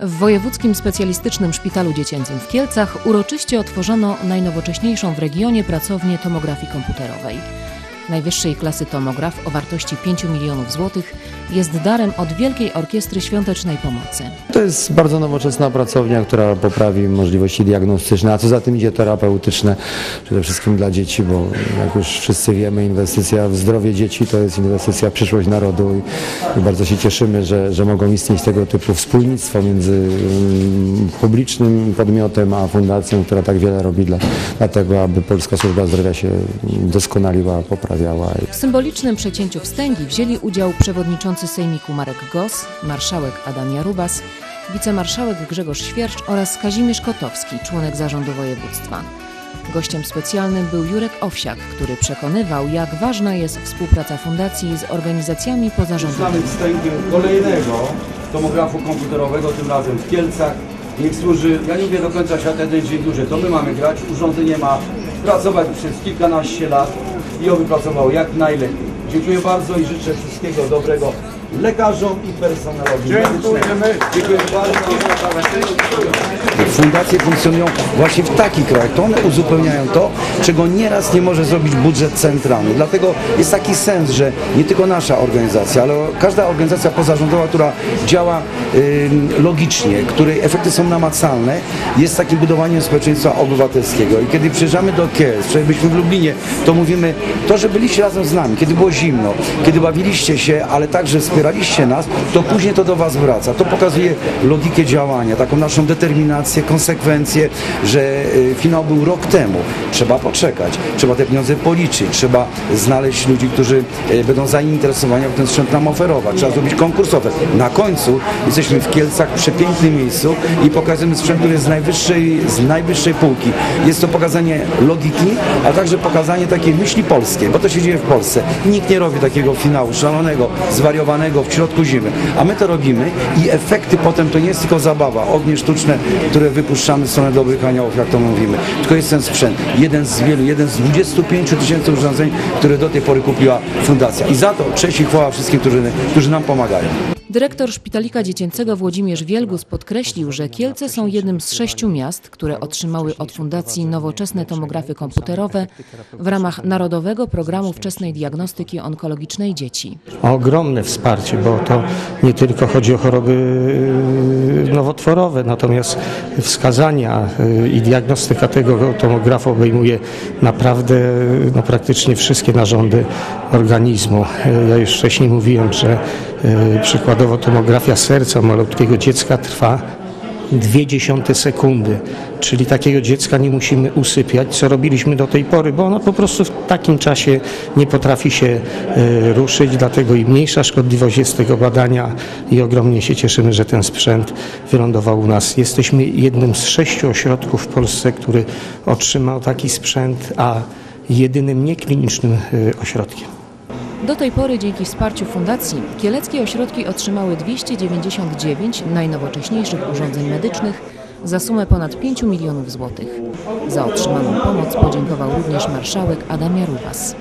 W Wojewódzkim Specjalistycznym Szpitalu Dziecięcym w Kielcach uroczyście otworzono najnowocześniejszą w regionie pracownię tomografii komputerowej. Najwyższej klasy tomograf o wartości 5 milionów złotych jest darem od Wielkiej Orkiestry Świątecznej Pomocy. To jest bardzo nowoczesna pracownia, która poprawi możliwości diagnostyczne, a co za tym idzie terapeutyczne, przede wszystkim dla dzieci, bo jak już wszyscy wiemy, inwestycja w zdrowie dzieci to jest inwestycja w przyszłość narodu i, bardzo się cieszymy, że, że mogą istnieć tego typu wspólnictwo między mm, publicznym podmiotem a fundacją, która tak wiele robi dla, dla tego, aby polska służba zdrowia się doskonaliła, W symbolicznym przecięciu wstęgi wzięli udział przewodniczący Sejmiku Marek Gos, marszałek Adam Jarubas, wicemarszałek Grzegorz Świercz oraz Kazimierz Kotowski, członek zarządu województwa. Gościem specjalnym był Jurek Owsiak, który przekonywał, jak ważna jest współpraca fundacji z organizacjami pozarządowymi. Znamy wstępem kolejnego tomografu komputerowego, tym razem w Kielcach. Niech służy, ja nie mówię do końca świata jeden dzień dłużej, to my mamy grać, urządzenie ma pracować przez kilkanaście lat i oby pracowało jak najlepiej. Dziękuję bardzo i życzę wszystkiego dobrego lekarzom i personelowi medycznemu. Dziękuję bardzo. Fundacje funkcjonują właśnie w takich krajach. To one uzupełniają to, czego nieraz nie może zrobić budżet centralny. Dlatego jest taki sens, że nie tylko nasza organizacja, ale każda organizacja pozarządowa, która działa logicznie, której efekty są namacalne, jest takim budowaniem społeczeństwa obywatelskiego. I kiedy przyjeżdżamy do Kielc, byliśmy w Lublinie, to mówimy, to, że byliście razem z nami, kiedy było zimno, kiedy bawiliście się, ale także wspieraliście nas, to później to do Was wraca. To pokazuje logikę działania, taką naszą determinację, konsekwencje, że y, finał był rok temu. Trzeba poczekać, trzeba te pieniądze policzyć, trzeba znaleźć ludzi, którzy y, będą zainteresowani, aby ten sprzęt nam oferować. Trzeba zrobić konkurs ofert. Na końcu jesteśmy w Kielcach, w przepięknym miejscu i pokazujemy sprzęt, który jest z najwyższej, z najwyższej półki. Jest to pokazanie logiki, a także pokazanie takiej myśli polskiej, bo to się dzieje w Polsce. Nikt nie robi takiego finału szalonego, zwariowanego w środku zimy, a my to robimy i efekty potem to nie jest tylko zabawa, ognie sztuczne, które wypuszczamy w stronę dobrych aniołów, jak to mówimy, tylko jest ten sprzęt. Jeden z wielu, jeden z 25 tysięcy urządzeń, które do tej pory kupiła fundacja. I za to cześć i chwała wszystkim, którzy, którzy nam pomagają. Dyrektor Szpitalika Dziecięcego Włodzimierz Wielgus podkreślił, że Kielce są jednym z sześciu miast, które otrzymały od Fundacji nowoczesne tomografy komputerowe w ramach Narodowego Programu Wczesnej Diagnostyki Onkologicznej Dzieci. ogromne wsparcie, bo to nie tylko chodzi o choroby y, nowotworowe, natomiast wskazania y, i diagnostyka tego tomografu obejmuje naprawdę y, no, praktycznie wszystkie narządy organizmu. Ja już wcześniej mówiłem, że przykładowo tomografia serca malutkiego dziecka trwa dwie dziesiąte sekundy, czyli takiego dziecka nie musimy usypiać, co robiliśmy do tej pory, bo ono po prostu w takim czasie nie potrafi się e, ruszyć, dlatego i mniejsza szkodliwość jest tego badania i ogromnie się cieszymy, że ten sprzęt wylądował u nas. Jesteśmy jednym z sześciu ośrodków w Polsce, który otrzymał taki sprzęt, a jedynym nieklinicznym e, ośrodkiem. Do tej pory dzięki wsparciu Fundacji kieleckie ośrodki otrzymały 299 najnowocześniejszych urządzeń medycznych za sumę ponad 5 milionów złotych. Za otrzymaną pomoc podziękował również marszałek Adam Jarubas.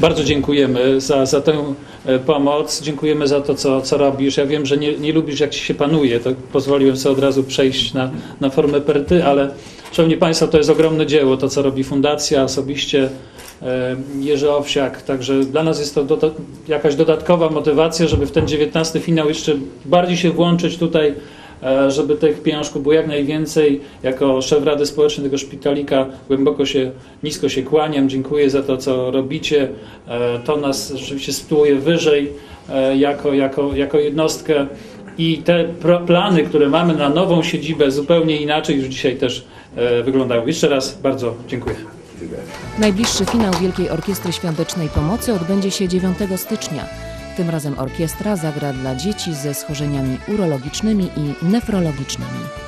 Bardzo dziękujemy za, za tę e, pomoc. Dziękujemy za to, co, co robisz. Ja wiem, że nie, nie lubisz, jak ci się panuje. To pozwoliłem sobie od razu przejść na, na formę perty, ale Szanowni Państwo, to jest ogromne dzieło, to co robi Fundacja, osobiście e, Jerzy Owsiak. Także dla nas jest to jakaś dodatkowa motywacja, żeby w ten 19 finał jeszcze bardziej się włączyć tutaj żeby tych pieniążków było jak najwięcej. Jako szef Rady Społecznej tego szpitalika głęboko się, nisko się kłaniam. Dziękuję za to, co robicie. E, To nas rzeczywiście sytuuje wyżej e, jako, jako, jako jednostkę. I te plany, które mamy na nową siedzibę zupełnie inaczej już dzisiaj też e, wyglądają. Jeszcze raz bardzo dziękuję. Najbliższy finał Wielkiej Orkiestry Świątecznej Pomocy odbędzie się 9 stycznia. Tym razem orkiestra zagra dla dzieci ze schorzeniami urologicznymi i nefrologicznymi.